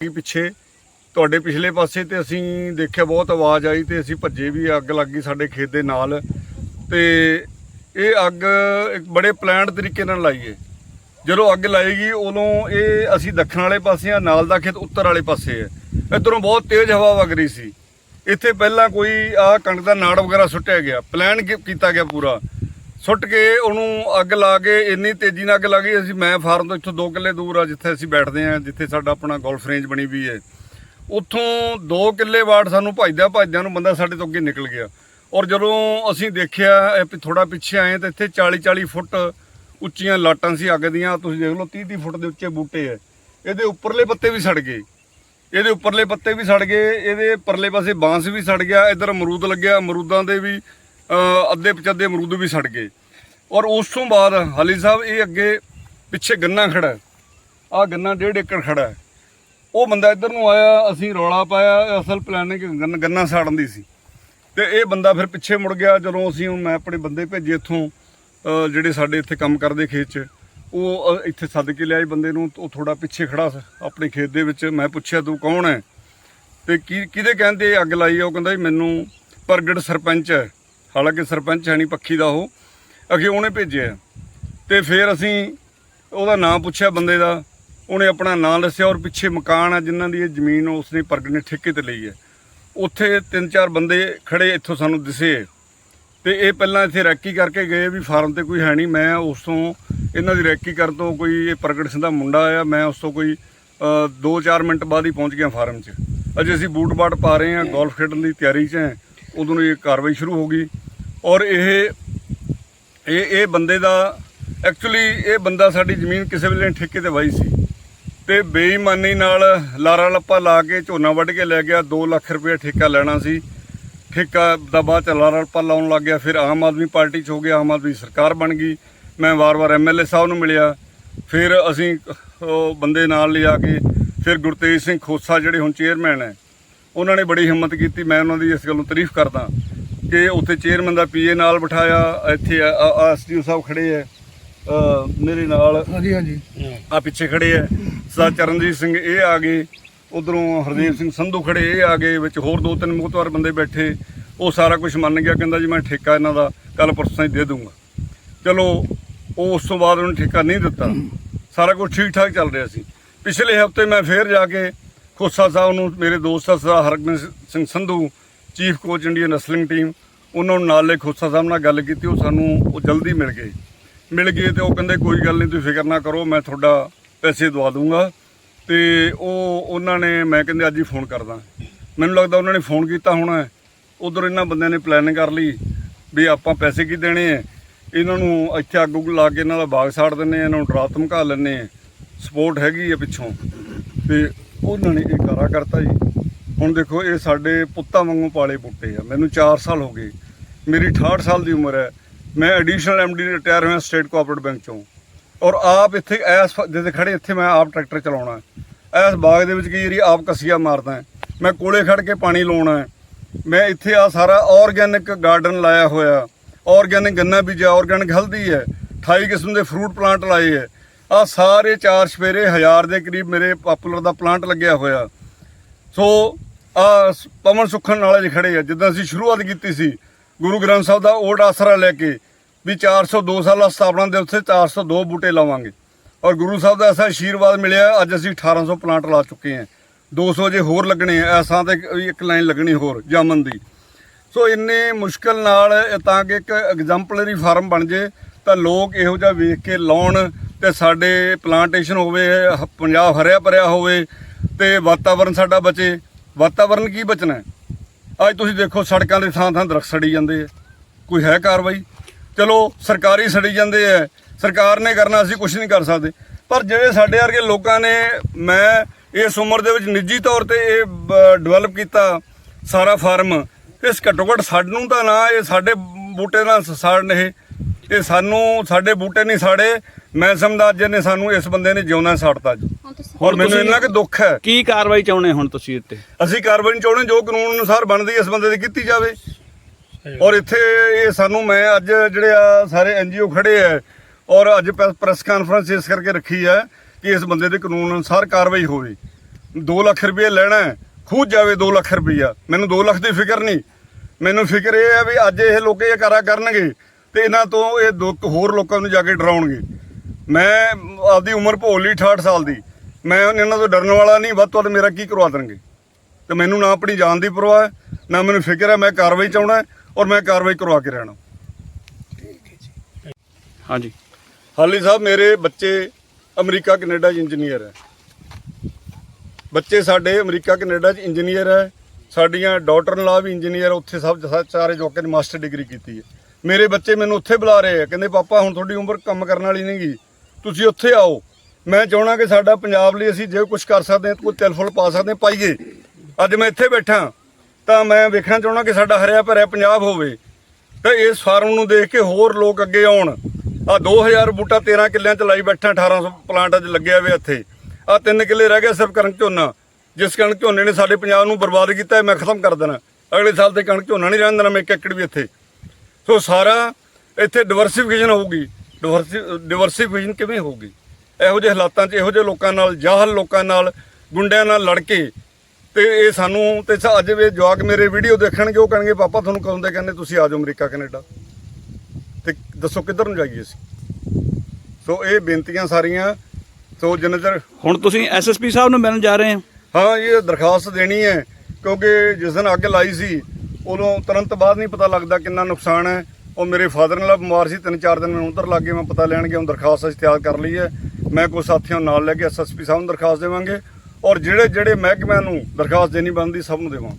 ਕੀ ਪਿੱਛੇ ਤੁਹਾਡੇ ਪਿਛਲੇ ਪਾਸੇ ਤੇ ਅਸੀਂ ਦੇਖਿਆ ਬਹੁਤ ਆਵਾਜ਼ ਆਈ ਤੇ ਅਸੀਂ ਭੱਜੇ ਵੀ, ਅੱਗ ਲੱਗ ਗਈ ਸਾਡੇ ਖੇਤ ਦੇ ਨਾਲ। ਤੇ ਇਹ ਅੱਗ ਇੱਕ ਬੜੇ ਪਲਾਨਡ ਤਰੀਕੇ ਨਾਲ ਲਾਈਏ। ਜਦੋਂ ਅੱਗ ਲਾਏਗੀ, ਉਦੋਂ ਇਹ ਅਸੀਂ ਦੱਖਣ ਵਾਲੇ ਪਾਸੇ ਆ, ਨਾਲ ਦਾ ਖੇਤ ਉੱਤਰ ਵਾਲੇ ਪਾਸੇ ਹੈ ਇਧਰੋਂ ਬਹੁਤ ਤੇਜ਼ ਹਵਾ ਵਗ ਰਹੀ ਸੀ। ਇੱਥੇ ਪਹਿਲਾਂ ਕੋਈ ਆ ਕਣਕ ਦਾ ਨਾੜ ਵਗੈਰਾ ਸੁੱਟਿਆ ਗਿਆ, ਪਲਾਨ ਕੀਤਾ ਗਿਆ ਪੂਰਾ। ਸੁੱਟ ਕੇ ਉਹਨੂੰ ਅੱਗ ਲਾ ਕੇ, ਇੰਨੀ ਤੇਜ਼ੀ ਨਾਲ ਅੱਗ ਲੱਗੀ ਅਸੀਂ, ਮੈਂ ਫਾਰਮ ਤੋਂ ਇੱਥੋਂ 2 ਕਿੱਲੇ ਦੂਰ ਆ, ਜਿੱਥੇ ਅਸੀਂ ਬੈਠਦੇ ਆ ਜਿੱਥੇ ਸਾਡਾ ਆਪਣਾ ਗੋਲਫ ਰੇਂਜ ਬਣੀ ਵੀ ਹੈ। ਉੱਥੋਂ 2 ਕਿੱਲੇ ਵਾਟ ਸਾਨੂੰ ਭੱਜਦਿਆਂ ਭੱਜਦਿਆਂ ਨੂੰ ਬੰਦਾ ਸਾਡੇ ਤੋਂ ਅੱਗੇ ਨਿਕਲ ਗਿਆ। ਔਰ ਜਦੋਂ ਅਸੀਂ ਦੇਖਿਆ ਥੋੜਾ ਪਿੱਛੇ ਆਏ ਤਾਂ ਇੱਥੇ 40 40 ਫੁੱਟ ਉੱਚੀਆਂ ਲਾਟਾਂ ਸੀ ਅੱਗ ਦੀਆਂ। ਤੁਸੀਂ ਦੇਖ ਲਓ 30 30 ਫੁੱਟ ਦੇ ਉੱਚੇ ਬੂਟੇ ਐ ਇਹਦੇ ਉੱਪਰਲੇ ਪੱਤੇ ਵੀ ਸੜ ਗਏ। ਇਹਦੇ ਉੱਪਰਲੇ ਪੱਤੇ ਵੀ ਸੜ ਗਏ, ਇਹਦੇ ਪਰਲੇ ਪਾਸੇ ਬਾਂਸ ਵੀ ਸੜ ਗਿਆ, ਇਧਰ ਅਮਰੂਦ ਲੱਗਿਆ, ਅਮਰੂਦਾਂ ਦੇ ਵੀ ਅੱਧੇ ਪਚੱਦੇ ਅਮਰੂਦ ਵੀ ਸੜ ਗਏ। ਔਰ ਉਸ ਤੋਂ ਬਾਅਦ ਹਾਲੀ ਸਾਹਿਬ ਇਹ ਅੱਗੇ ਪਿੱਛੇ ਗੰਨਾ ਖੜਾ ਹੈ। ਆਹ ਗੰਨਾ ਡੇਢ ਏਕੜ ਖੜਾ ਉਹ ਬੰਦਾ ਇੱਧਰ ਨੂੰ ਆਇਆ, ਅਸੀਂ ਰੌਲਾ ਪਾਇਆ, ਅਸਲ ਪਲਾਨ ਗੰਨ- ਗੰਨਾ ਸਾੜਨ ਦੀ ਸੀ। ਤੇ ਇਹ ਬੰਦਾ ਫਿਰ ਪਿੱਛੇ ਮੁੜ ਗਿਆ, ਜਦੋਂ ਅਸੀਂ ਹੁਣ ਮੈਂ ਆਪਣੇ ਬੰਦੇ ਭੇਜੇ ਇੱਥੋਂ ਜਿਹੜੇ ਸਾਡੇ ਇੱਥੇ ਕੰਮ ਕਰਦੇ ਖੇਤ 'ਚ, ਉਹ ਇੱਥੇ ਸੱਦ ਕੇ ਲਿਆਏ ਬੰਦੇ ਨੂੰ, ਉਹ ਥੋੜਾ ਪਿੱਛੇ ਖੜਾ ਆਪਣੇ ਖੇਤ ਦੇ ਵਿੱਚ। ਮੈਂ ਪੁੱਛਿਆ, ਤੂੰ ਕੌਣ ਹੈ? ਤੇ ਕੀ, ਕਿਹਦੇ ਕਹਿੰਦੇ ਅੱਗ ਲਾਈ ਆ? ਉਹ ਕਹਿੰਦਾ ਜੀ, ਮੈਨੂੰ ਪ੍ਰਗਟ ਸਰਪੰਚ ਹੈ। ਹਾਲਾਂਕਿ ਸਰਪੰਚ ਹੈ ਨਹੀਂ, ਪੱਖੀ ਦਾ ਉਹ। ਅਗੇ ਉਹਨੇ ਭੇਜਿਆ। ਤੇ ਫਿਰ ਅਸੀਂ ਉਹਦਾ ਨਾਮ ਪੁੱਛਿਆ ਬੰਦੇ ਦਾ। ਉਹਨੇ ਆਪਣਾ ਨਾਮ ਦੱਸਿਆ ਔਰ ਪਿੱਛੇ ਮਕਾਨ ਆ ਜਿਨ੍ਹਾਂ ਦੀ ਇਹ ਜ਼ਮੀਨ ਉਸਨੇ ਪ੍ਰਗਟ ਨੇ ਠੇਕੇ ਤੇ ਲਈ ਹੈ। ਉੱਥੇ ਤਿੰਨ ਚਾਰ ਬੰਦੇ ਖੜੇ ਇੱਥੋਂ ਸਾਨੂੰ ਦਿਸੇ। ਤੇ ਇਹ ਪਹਿਲਾਂ ਇੱਥੇ ਰੈਕੀ ਕਰਕੇ ਗਏ ਵੀ ਫਾਰਮ ਤੇ ਕੋਈ ਹੈ ਨਹੀਂ। ਮੈਂ ਉਸ ਤੋਂ ਇਹਨਾਂ ਦੀ ਰੈਕੀ ਕਰਨ ਤੋਂ ਕੋਈ ਇਹ ਪ੍ਰਗਟ ਸਿੰਘ ਦਾ ਮੁੰਡਾ ਆਇਆ। ਮੈਂ ਉਸ ਤੋਂ ਕੋਈ 2-4 ਮਿੰਟ ਬਾਅਦ ਹੀ ਪਹੁੰਚ ਗਿਆ ਫਾਰਮ 'ਚ। ਅਜੇ ਅਸੀਂ ਬੂਟ ਬਾਟ ਪਾ ਰਹੇ ਹਾਂ, ਗੋਲਫ ਖੇਡਣ ਦੀ ਤਿਆਰੀ 'ਚ ਹਾਂ। ਉਦੋਂ ਨੂੰ ਇਹ ਕਾਰਵਾਈ ਸ਼ੁਰੂ ਹੋ ਗਈ ਔਰ ਇਹ ਇਹ ਇਹ ਬੰਦੇ ਦਾ ਐਕਚੁਅਲੀ ਇਹ ਬੰਦਾ ਸਾਡੀ ਜ਼ਮੀਨ ਕਿਸੇ ਵੇਲੇ ਠੇਕੇ ਤੇ ਵਾਈ ਸੀ। ਤੇ ਬੇਈਮਾਨੀ ਨਾਲ ਲਾਰਾ ਲੱਪਾ ਲਾ ਕੇ ਝੋਨਾ ਵੱਢ ਕੇ ਲੈ ਗਿਆ 2 ਲੱਖ ਰੁਪਏ ਠੇਕਾ ਲੈਣਾ ਸੀ। ਠੇਕਾ ਦਾ ਬਾਅਦ ਚ ਲਾਰਾ ਲੱਪਾ ਲਾਉਣ ਲੱਗ ਗਿਆ, ਫਿਰ ਆਮ ਆਦਮੀ ਪਾਰਟੀ ਚ ਹੋ ਗਿਆ, ਆਮ ਆਦਮੀ ਸਰਕਾਰ ਬਣ ਗਈ। ਮੈਂ ਵਾਰ-ਵਾਰ ਐਮਐਲਏ ਸਾਹਿਬ ਨੂੰ ਮਿਲਿਆ। ਫਿਰ ਅਸੀਂ ਉਹ ਬੰਦੇ ਨਾਲ ਲਿਆ ਕੇ, ਫਿਰ ਗੁਰਤੇਜ ਸਿੰਘ ਖੋਸਾ, ਜਿਹੜੇ ਹੁਣ ਚੇਅਰਮੈਨ ਹੈ ਉਹਨਾਂ ਨੇ ਬੜੀ ਹਿੰਮਤ ਕੀਤੀ ਮੈਂ ਉਹਨਾਂ ਦੀ ਇਸ ਗੱਲੋਂ ਤਾਰੀਫ ਕਰਦਾ ਕਿ ਉੱਥੇ ਚੇਅਰਮੈਨ ਦਾ ਪੀਏ ਨਾਲ ਬਿਠਾਇਆ ਇੱਥੇ ਐਸਡੀਓ ਸਾਹਿਬ ਖੜੇ ਅ, ਮੇਰੇ ਨਾਲ ਹਾਂਜੀ ਹਾਂਜੀ। ਆ ਪਿੱਛੇ ਖੜੇ ਐ ਸਰਦਾਰ ਚਰਨਜੀਤ ਸਿੰਘ ਇਹ ਆ ਗਏ ਉਧਰੋਂ ਹਰਦੇਵ ਸਿੰਘ ਸੰਧੂ ਖੜੇ ਇਹ ਆ ਗਏ ਵਿੱਚ ਹੋਰ ਦੋ ਤਿੰਨ ਮੁਖਤਵਾਰ ਬੰਦੇ ਬੈਠੇ ਉਹ ਸਾਰਾ ਕੁਝ ਮੰਨ ਗਿਆ ਕਹਿੰਦਾ ਜੀ ਮੈਂ ਠੇਕਾ ਇਹਨਾਂ ਦਾ ਕੱਲ ਪਰਸੋਂ ਹੀ ਦੇ ਦੂੰਗਾ। ਚਲੋ ਉਹ ਉਸ ਤੋਂ ਬਾਅਦ ਉਹਨੇ ਠੇਕਾ ਨਹੀਂ ਦਿੱਤਾ। ਸਾਰਾ ਕੁਝ ਠੀਕ ਠਾਕ ਚੱਲ ਰਿਹਾ ਸੀ। ਪਿਛਲੇ ਹਫ਼ਤੇ ਮੈਂ ਫੇਰ ਜਾ ਕੇ ਖੋਸਾ ਸਾਹਿਬ ਨੂੰ ਮੇਰੇ ਦੋਸਤ ਆ Hargobind Singh Sandhu chief coach Indian wrestling team ਉਹਨਾਂ ਨੂੰ ਨਾਲ ਲੈ ਖੋਸਾ ਸਾਹਿਬ ਨਾਲ ਗੱਲ ਕੀਤੀ, ਉਹ ਸਾਨੂੰ ਉਹ ਜਲਦੀ ਮਿਲ ਗਏ। ਮਿਲ ਗਏ ਤੇ ਉਹ ਕਹਿੰਦੇ, ਕੋਈ ਗੱਲ ਨਹੀਂ, ਤੁਸੀਂ ਫਿਕਰ ਨਾ ਕਰੋ, ਮੈਂ ਤੁਹਾਡਾ ਪੈਸੇ ਦਵਾ ਦੂੰਗਾ ਤੇ ਉਹ, ਉਹਨਾਂ ਨੇ, ਮੈਂ ਕਹਿੰਦੇ, ਅੱਜ ਹੀ ਫੋਨ ਕਰਦਾ ਮੈਨੂੰ ਲੱਗਦਾ ਉਹਨਾਂ ਨੇ ਫੋਨ ਕੀਤਾ ਹੋਣਾ ਉਧਰ ਇਹਨਾਂ ਬੰਦਿਆਂ ਨੇ ਪਲੈਨਿੰਗ ਕਰ ਲਈ ਵੀ ਆਪਾਂ ਪੈਸੇ ਕੀ ਦੇਣੇ ਐ ਇਹਨਾਂ ਨੂੰ ਇੱਥੇ ਅੱਗ ਉੱਗ ਲਾ ਕੇ ਇਹਨਾਂ ਦਾ ਬਾਗ ਸਾੜ ਦਿੰਨੇ ਆ ਇਹਨਾਂ ਨੂੰ ਡਰਾ ਧਮਕਾ ਲੈਣੇ ਆ ਸਪੋਰਟ ਹੈਗੀ ਆ ਪਿੱਛੋਂ। ਤੇ ਉਹਨਾਂ ਨੇ ਇਹ ਕਾਰਾ ਕਰਤਾ ਜੀ। ਹੁਣ ਦੇਖੋ, ਇਹ ਸਾਡੇ ਪੁੱਤਾਂ ਵਾਂਗੂ ਪਾਲੇ ਬੂਟੇ ਆ। ਮੈਨੂੰ 4 ਸਾਲ ਹੋ ਗਏ। ਮੇਰੀ 68 ਸਾਲ ਦੀ ਉਮਰ ਹੈ। ਮੈਂ ਐਡੀਸ਼ਨਲ ਐਮਡੀ ਰਿਟਾਇਰ ਹੋਇਆ ਸਟੇਟ ਕੋਆਪਰੇਟਿਵ ਬੈਂਕ ਚੋਂ। ਔਰ ਆਪ ਇੱਥੇ ਐਸ ਜਿੱਥੇ ਖੜੇ ਇੱਥੇ ਮੈਂ ਆਪ ਟਰੈਕਟਰ ਚਲਾਉਣਾ। ਹੈ। ਇਸ ਬਾਗ ਦੇ ਵਿੱਚ ਕਈ ਵਾਰੀ ਆਪ ਕਸੀਆ ਮਾਰਦਾ ਮੈਂ ਕੋਲੇ ਖੜ ਕੇ ਪਾਣੀ ਲਾਉਣਾ ਮੈਂ ਇੱਥੇ ਆ ਸਾਰਾ ਆਰਗੈਨਿਕ ਗਾਰਡਨ ਲਾਇਆ ਹੋਇਆ। ਆਰਗੈਨਿਕ ਗੰਨਾ ਬੀਜਿਆ। ਆਰਗੈਨਿਕ ਹਲਦੀ ਹੈ। 28 ਕਿਸਮ ਦੇ ਫਰੂਟ ਪਲਾਂਟ ਲਾਏ ਹੈ। ਆ ਸਾਰੇ ਚਾਰ ਸਵੇਰੇ ਹਜ਼ਾਰ ਦੇ ਕਰੀਬ ਮੇਰੇ ਪਾਪੂਲਰ ਦਾ ਪਲਾਂਟ ਲੱਗਿਆ ਹੋਇਆ। ਸੋ ਆ ਪਵਨ ਸੁਖਣ ਨਾਲੇ ਚ ਖੜੇ ਆ। ਜਿੱਦਾਂ ਅਸੀਂ ਸ਼ੁਰੂਆਤ ਕੀਤੀ ਸੀ, ਗੁਰੂ ਗ੍ਰੰਥ ਸਾਹਿਬ ਦਾ ਓਟ ਆਸਰਾ ਲੈ ਕੇ ਵੀ 402 ਸਾਲਾ ਸਥਾਪਨਾ ਦੇ ਉੱਤੇ 402 ਬੂਟੇ ਲਾਵਾਂਗੇ। ਔਰ ਗੁਰੂ ਸਾਹਿਬ ਦਾ ਐਸਾ ਆਸ਼ੀਰਵਾਦ ਮਿਲਿਆ, ਅੱਜ ਅਸੀਂ 1800 ਪਲਾਂਟ ਲਾ ਚੁੱਕੇ ਹਾਂ। 200 ਜੇ ਹੋਰ ਲੱਗਣੇ ਆ ਐਸਾਂ ਤੇ ਇੱਕ ਲਾਈਨ ਲੱਗਣੀ ਹੋਰ, ਜਾਮਨ ਦੀ। ਸੋ ਇੰਨੇ ਮੁਸ਼ਕਲ ਨਾਲ, ਤਾਂ ਕਿ ਇੱਕ ਐਗਜ਼ਾਮਪਲਰੀ ਫਾਰਮ ਬਣ ਜੇ, ਤਾਂ ਲੋਕ ਇਹੋ ਜਿਹਾ ਵੇਖ ਕੇ ਲਾਉਣ ਤੇ ਸਾਡੇ ਪਲਾਂਟੇਸ਼ਨ ਹੋਵੇ, ਹ- ਪੰਜਾਬ ਹਰਿਆ ਭਰਿਆ ਹੋਵੇ ਤੇ ਵਾਤਾਵਰਨ ਸਾਡਾ ਬਚੇ। ਵਾਤਾਵਰਨ ਕੀ ਬਚਣਾ? ਹੈ? ਅੱਜ ਤੁਸੀਂ ਦੇਖੋ ਸੜਕਾਂ ਦੇ ਥਾਂ ਥਾਂ ਦਰਖਤ ਸੜੀ ਜਾਂਦੇ ਆ। ਕੋਈ ਹੈ ਕਾਰਵਾਈ? ਚਲੋ, ਸਰਕਾਰੀ ਸੜੀ ਜਾਂਦੇ ਆ। ਸਰਕਾਰ ਨੇ ਕਰਨਾ, ਅਸੀਂ ਕੁਝ ਨਹੀਂ ਕਰ ਸਕਦੇ। ਪਰ ਜਿਹੜੇ ਸਾਡੇ ਵਰਗੇ ਲੋਕਾਂ ਨੇ ਮੈਂ ਇਸ ਉਮਰ ਦੇ ਵਿੱਚ ਨਿੱਜੀ ਤੌਰ ਤੇ ਇਹ ਡਿਵੈਲਪ ਕੀਤਾ ਸਾਰਾ ਫਾਰਮ ਇਸ ਘੱਟੋ ਘੱਟ ਸਾਨੂੰ ਤਾਂ ਨਾ ਇਹ ਸਾਡੇ ਬੂਟੇ ਨਾਲ ਸਾੜਨ ਇਹ। ਇਹ ਸਾਨੂੰ ਸਾਡੇ ਬੂਟੇ ਨਹੀਂ ਸਾੜੇ। ਮੈਂ ਸਮਝਦਾ ਅੱਜ ਨੇ ਸਾਨੂੰ ਇਸ ਬੰਦੇ ਨੇ ਜਿਉਂਦਾ ਸਾੜਤਾ ਅੱਜ। ਹੋਰ ਮੈਨੂੰ ਇੰਨਾ ਕਿ ਦੁੱਖ ਹੈ। ਕੀ ਕਾਰਵਾਈ ਚਾਹੁੰਦੇ ਹੁਣ ਤੁਸੀਂ ਇੱਥੇ? ਅਸੀਂ ਕਾਰਵਾਈ ਨਹੀਂ ਚਾਹੁੰਦੇ ਜੋ ਕਾਨੂੰਨ ਅਨੁਸਾਰ ਬਣਦੀ ਇਸ ਬੰਦੇ ਦੀ ਕੀਤੀ ਜਾਵੇ। ਔਰ ਇੱਥੇ ਇਹ ਸਾਨੂੰ ਮੈਂ ਅੱਜ ਜਿਹੜੇ ਆ ਸਾਰੇ ਐਨਜੀਓ ਖੜੇ ਆ ਔਰ ਅੱਜ ਪ੍ਰੈਸ ਕਾਨਫਰੰਸ ਇਸ ਕਰਕੇ ਰੱਖੀ ਹੈ ਕਿ ਇਸ ਬੰਦੇ ਦੇ ਕਾਨੂੰਨ ਅਨੁਸਾਰ ਕਾਰਵਾਈ ਹੋਵੇ। 2 ਲੱਖ ਰੁਪਏ ਲੈਣਾ ਖੂਜ ਜਾਵੇ 2 ਲੱਖ ਰੁਪਈਆ। ਮੈਨੂੰ 2 ਲੱਖ ਦੀ ਫਿਕਰ ਨਹੀਂ। ਮੈਨੂੰ ਫਿਕਰ ਇਹ ਹੈ ਵੀ ਅੱਜ ਇਹ ਲੋਕ ਇਹ ਕਰਾ ਕਰਨਗੇ ਤੇ ਇਹਨਾਂ ਤੋਂ ਇਹ ਦੋ ਹੋਰ ਲੋਕਾਂ ਨੂੰ ਜਾ ਕੇ ਡਰਾਉਣਗੇ। ਮੈਂ ਆਪਦੀ ਉਮਰ ਭੋਲ ਲਈ 68 ਸਾਲ ਦੀ। ਮੈਂ ਇਹਨਾਂ ਤੋਂ ਡਰਨ ਵਾਲਾ ਨਹੀਂ ਵੱਧ ਤੋਂ ਵੱਧ ਮੇਰਾ ਕੀ ਕਰਵਾ ਦੇਣਗੇ? ਤੇ ਮੈਨੂੰ ਨਾ ਆਪਣੀ ਜਾਨ ਦੀ ਪਰਵਾਹ ਹੈ ਨਾ ਮੈਨੂੰ ਫਿਕਰ ਹੈ ਮੈਂ ਕਾਰਵਾਈ ਚਾਹਣਾ ਔਰ ਮੈਂ ਕਾਰਵਾਈ ਕਰਵਾ ਕੇ ਰਹਿਣਾ। ਹਾਂਜੀ। ਹਾਲੀ ਸਾਹਿਬ ਮੇਰੇ ਬੱਚੇ ਅਮਰੀਕਾ ਕੈਨੇਡਾ 'ਚ ਇੰਜੀਨੀਅਰ ਹੈ। ਬੱਚੇ ਸਾਡੇ ਅਮਰੀਕਾ ਕੈਨੇਡਾ 'ਚ ਇੰਜੀਨੀਅਰ ਹੈ। ਸਾਡੀਆਂ ਡਾਟਰ ਲਾ ਵੀ ਇੰਜੀਨੀਅਰ ਉੱਥੇ ਸਭ ਚਾਰੇ ਜੋਕੇ ਨੇ ਮਾਸਟਰ ਡਿਗਰੀ ਕੀਤੀ ਹੈ। ਮੇਰੇ ਬੱਚੇ ਮੈਨੂੰ ਉੱਥੇ ਬੁਲਾ ਰਹੇ ਆ ਕਹਿੰਦੇ ਪਾਪਾ ਹੁਣ ਤੁਹਾਡੀ ਉਮਰ ਕੰਮ ਕਰਨ ਵਾਲੀ ਨਹੀਂਗੀ ਤੁਸੀਂ ਉੱਥੇ ਆਓ। ਮੈਂ ਚਾਹਣਾ ਕਿ ਸਾਡਾ ਪੰਜਾਬ ਲਈ ਅਸੀਂ ਜੇ ਕੁਝ ਕਰ ਸਕਦੇ ਹਾਂ ਕੋਈ ਤਿਲ ਫੁੱਲ ਪਾ ਸਕਦੇ ਹਾਂ। ਪਾਈਏ ਅੱਜ ਮੈਂ ਇੱਥੇ ਬੈਠਾ ਤਾਂ ਮੈਂ ਵੇਖਣਾ ਚਾਹਣਾ ਕਿ ਸਾਡਾ ਹਰਿਆ ਭਰਿਆ ਪੰਜਾਬ ਹੋਵੇ। ਤਾਂ ਇਸ ਫਾਰਮ ਨੂੰ ਦੇਖ ਕੇ ਹੋਰ ਲੋਕ ਅੱਗੇ ਆਉਣ। ਆ 2000 ਬੂਟਾ 13 ਕਿੱਲਿਆਂ ਚ ਲਾਈ ਬੈਠਾ 1800 ਪਲਾਂਟ ਅੱਜ ਲੱਗਿਆ ਹੋਇਆ ਇੱਥੇ। ਆ ਤਿੰਨ ਕਿੱਲੇ ਰਹਿ ਗਏ ਸਿਰਫ ਕਣਕ ਝੋਨਾ। ਜਿਸ ਕਣਕ ਝੋਨੇ ਨੇ ਸਾਡੇ ਪੰਜਾਬ ਨੂੰ ਬਰਬਾਦ ਕੀਤਾ ਹੈ, ਮੈਂ ਖਤਮ ਕਰ ਦੇਣਾ। ਅਗਲੇ ਸਾਲ ਤੇ ਕਣਕ ਝੋਨਾ ਨਹੀਂ ਰਹਿਣ ਦੇਣਾ ਮੈਂ ਇੱਕ ਏਕੜ ਵੀ ਇੱਥੇ। ਸੋ ਸਾਰਾ ਇੱਥੇ ਡਿਵਰਸਿਫਿਕੇਸ਼ਨ ਹੋਊਗੀ। ਡਿਵਰਸਿਫਿਕੇਸ਼ਨ ਕਿਵੇਂ ਹੋਊਗੀ? ਇਹੋ ਜਿਹੇ ਹਾਲਾਤਾਂ 'ਚ ਇਹੋ ਜਿਹੇ ਲੋਕਾਂ ਨਾਲ ਜਾਹਲ ਲੋਕਾਂ ਨਾਲ ਗੁੰਡਿਆਂ ਨਾਲ ਲੜ ਕੇ ਤੇ ਇਹ ਸਾਨੂੰ ਤੇ ਅੱਜ ਵੀ ਜਵਾਕ ਮੇਰੇ ਵੀਡੀਓ ਦੇਖਣਗੇ ਉਹ ਕਹਿਣਗੇ ਪਾਪਾ ਤੁਹਾਨੂੰ ਕਦੋਂ ਦੇ ਕਹਿੰਦੇ ਤੁਸੀਂ ਆ ਜਾਓ ਅਮਰੀਕਾ ਕੈਨੇਡਾ? ਤੇ ਦੱਸੋ ਕਿੱਧਰ ਨੂੰ ਜਾਈਏ ਅਸੀਂ? ਸੋ ਇਹ ਬੇਨਤੀਆਂ ਸਾਰੀਆਂ ਸੋ ਜਿੰਨਾ ਚਿਰ ਹੁਣ ਤੁਸੀਂ ਐਸਐਸਪੀ ਸਾਹਿਬ ਨੂੰ ਮਿਲਣ ਜਾ ਰਹੇ ਹੋ? ਹਾਂ ਇਹ ਦਰਖਾਸਤ ਦੇਣੀ ਹੈ ਕਿਉਂਕਿ ਜਿਸ ਦਿਨ ਅੱਗ ਲਾਈ ਸੀ ਉਦੋਂ ਤੁਰੰਤ ਬਾਅਦ ਨਹੀਂ ਪਤਾ ਲੱਗਦਾ ਕਿੰਨਾ ਨੁਕਸਾਨ ਹੈ। ਉਹ ਮੇਰੇ ਫਾਦਰ ਨਾਲ ਬਿਮਾਰ ਸੀ, ਤਿੰਨ ਚਾਰ ਦਿਨ ਮੈਨੂੰ ਉਧਰ ਲੱਗ ਗਏ ਮੈਂ ਪਤਾ ਲੈਣ ਗਿਆ, ਹੁਣ ਦਰਖਾਸਤ ਅਸੀਂ ਤਿਆਰ ਕਰ ਲਈ ਹੈ। ਮੈਂ ਕੁਝ ਸਾਥੀਆਂ ਨੂੰ ਨਾਲ ਲੈ ਕੇ ਐਸਐਸਪੀ ਸਾਹਿਬ ਨੂੰ ਦਰਖਾਸਤ ਦੇਵਾਂਗੇ ਔਰ ਜਿਹੜੇ ਜਿਹੜੇ ਮਹਿਕਮਿਆਂ ਨੂੰ ਦਰਖਾਸਤ ਦੇਣੀ ਬਣਦੀ, ਸਭ ਨੂੰ ਦੇਵਾਂ